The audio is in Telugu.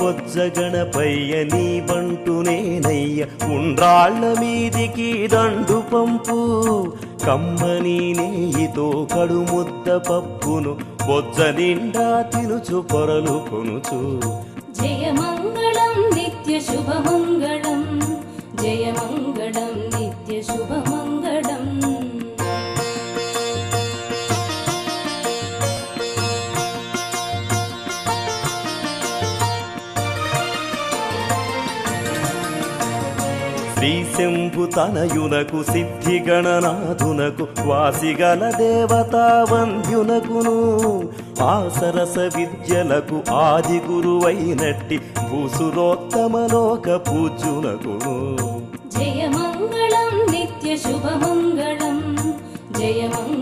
బొజ్జ గణపయ్య నీ బంటునేనయ్య ఉండ్రాళ్ళ మీదికి దండు పంపు కమ్మని నేయితో కడుముద్ద పప్పును బొజ్జ నిండా తినుచు పొరలు కొనుచు. జయమంగళం నిత్య శుభమంగళం జయమంగళం. శ్రీశంభు తనయునకు సిద్ధిగణనాథునకు వాసిగల దేవతా వంద్యునకును ఆసరస విద్యలకు ఆది గురువైనట్టి భూసురోత్తమలోక పూజ్యునకును. జయమంగళం నిత్య శుభమంగళం జయమంగళం